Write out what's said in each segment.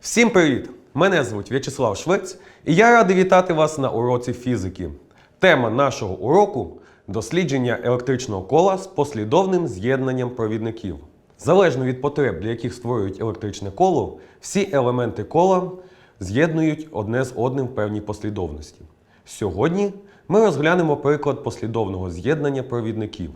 Всім привіт! Мене звуть В'ячеслав Швець, і я радий вітати вас на уроці фізики. Тема нашого уроку дослідження електричного кола з послідовним з'єднанням провідників. Залежно від потреб, для яких створюють електричне коло, всі елементи кола з'єднують одне з одним в певній послідовності. Сьогодні ми розглянемо приклад послідовного з'єднання провідників.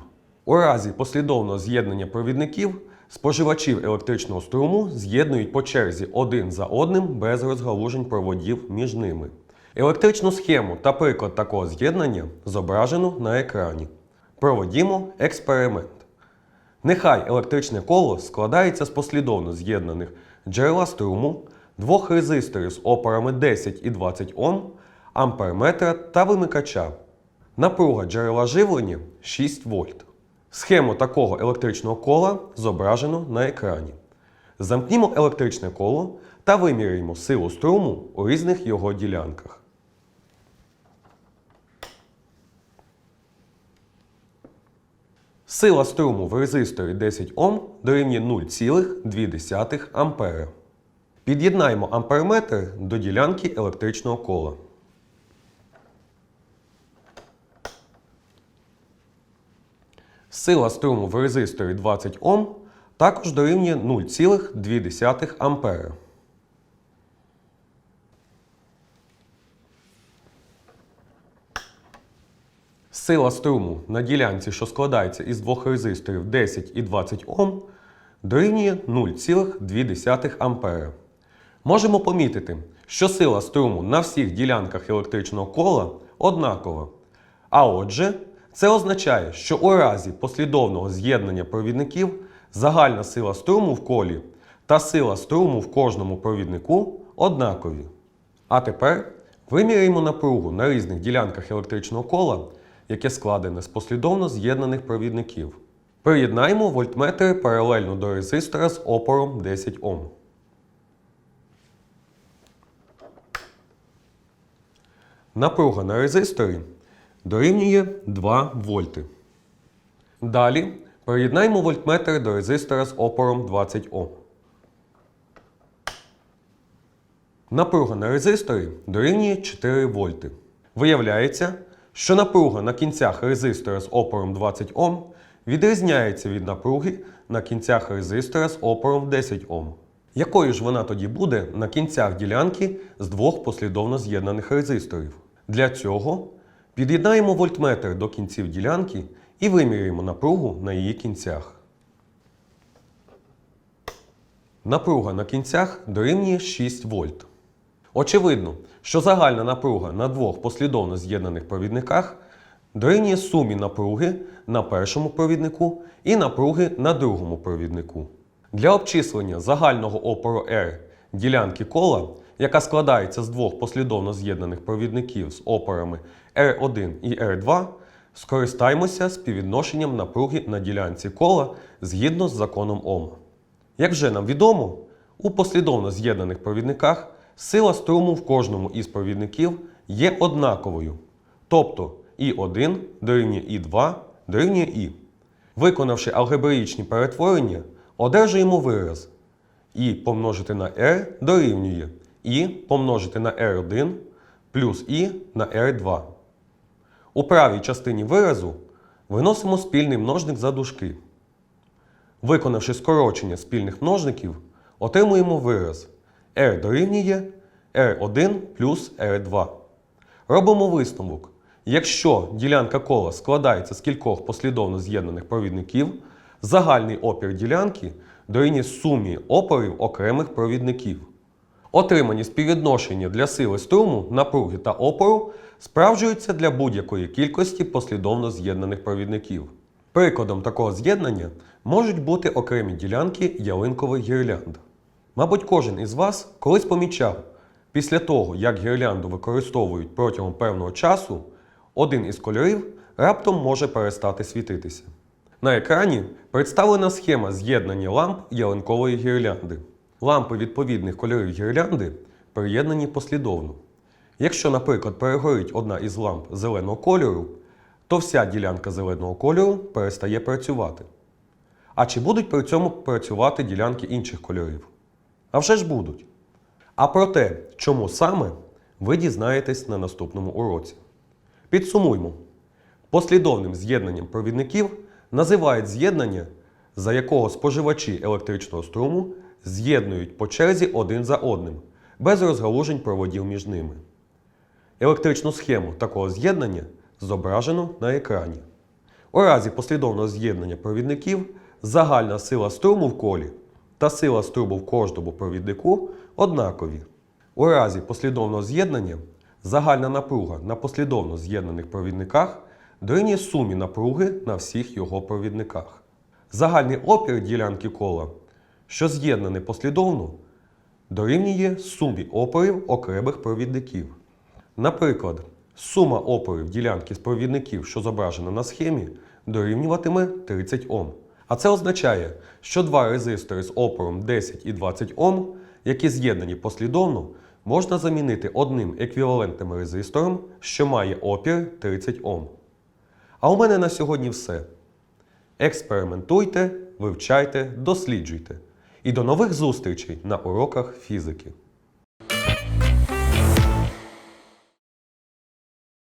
У разі послідовного з'єднання провідників споживачів електричного струму з'єднують по черзі один за одним без розгалужень проводів між ними. Електричну схему та приклад такого з'єднання зображено на екрані. Проводімо експеримент. Нехай електричне коло складається з послідовно з'єднаних джерела струму, двох резисторів з опорами 10 і 20 Ом, амперметра та вимикача. Напруга джерела живлення 6 вольт. Схему такого електричного кола зображено на екрані. Замкнімо електричне коло та виміряємо силу струму у різних його ділянках. Сила струму в резисторі 10 Ом дорівнює 0,2 А. Під'єднаємо амперметр до ділянки електричного кола. Сила струму в резисторі 20 Ом також дорівнює 0,2 А. Сила струму на ділянці, що складається із двох резисторів 10 і 20 Ом, дорівнює 0,2 А. Можемо помітити, що сила струму на всіх ділянках електричного кола однакова. А отже, це означає, що у разі послідовного з'єднання провідників загальна сила струму в колі та сила струму в кожному провіднику однакові. А тепер виміряємо напругу на різних ділянках електричного кола, яке складене з послідовно з'єднаних провідників. Приєднаємо вольтметри паралельно до резистора з опором 10 Ом. Напруга на резисторі дорівнює 2 вольти. Далі приєднаємо вольтметр до резистора з опором 20 Ом. Напруга на резисторі дорівнює 4 вольти. Виявляється, що напруга на кінцях резистора з опором 20 Ом відрізняється від напруги на кінцях резистора з опором 10 Ом. Якою ж вона тоді буде на кінцях ділянки з двох послідовно з'єднаних резисторів? Для цього під'єднаємо вольтметр до кінців ділянки і виміряємо напругу на її кінцях. Напруга на кінцях дорівнює 6 вольт. Очевидно, що загальна напруга на двох послідовно з'єднаних провідниках дорівнює сумі напруги на першому провіднику і напруги на другому провіднику. Для обчислення загального опору R ділянки кола, яка складається з двох послідовно з'єднаних провідників з опорами R1 і R2, скористаємося співвідношенням напруги на ділянці кола згідно з законом Ома. Як вже нам відомо, у послідовно з'єднаних провідниках сила струму в кожному із провідників є однаковою. Тобто І1 дорівнює І2 дорівнює І. Виконавши алгебраїчні перетворення, одержуємо вираз І помножити на R дорівнює І помножити на R1 плюс І на R2. У правій частині виразу виносимо спільний множник за дужки. Виконавши скорочення спільних множників, отримуємо вираз R дорівнює R1 плюс R2. Робимо висновок. Якщо ділянка кола складається з кількох послідовно з'єднаних провідників, загальний опір ділянки дорівнює сумі опорів окремих провідників. Отримані співвідношення для сили струму, напруги та опору справджуються для будь-якої кількості послідовно з'єднаних провідників. Прикладом такого з'єднання можуть бути окремі ділянки ялинкових гірлянд. Мабуть, кожен із вас колись помічав, після того, як гірлянду використовують протягом певного часу, один із кольорів раптом може перестати світитися. На екрані представлена схема з'єднання ламп ялинкової гірлянди. Лампи відповідних кольорів гірлянди приєднані послідовно. Якщо, наприклад, перегорить одна із ламп зеленого кольору, то вся ділянка зеленого кольору перестає працювати. А чи будуть при цьому працювати ділянки інших кольорів? А вже ж будуть. А про те, чому саме, ви дізнаєтесь на наступному уроці. Підсумуймо. Послідовним з'єднанням провідників називають з'єднання, за якого споживачі електричного струму з'єднують по черзі один за одним, без розгалужень проводів між ними. Електричну схему такого з'єднання зображено на екрані. У разі послідовного з'єднання провідників загальна сила струму в колі та сила струму в кожному провіднику однакові. У разі послідовного з'єднання загальна напруга на послідовно з'єднаних провідниках дорівнює сумі напруги на всіх його провідниках. Загальний опір ділянки кола, що з'єднаний послідовно, дорівнює сумі опорів окремих провідників. Наприклад, сума опорів ділянки з провідників, що зображена на схемі, дорівнюватиме 30 Ом. А це означає, що два резистори з опором 10 і 20 Ом, які з'єднані послідовно, можна замінити одним еквівалентним резистором, що має опір 30 Ом. А у мене на сьогодні все. Експериментуйте, вивчайте, досліджуйте. І до нових зустрічей на уроках фізики.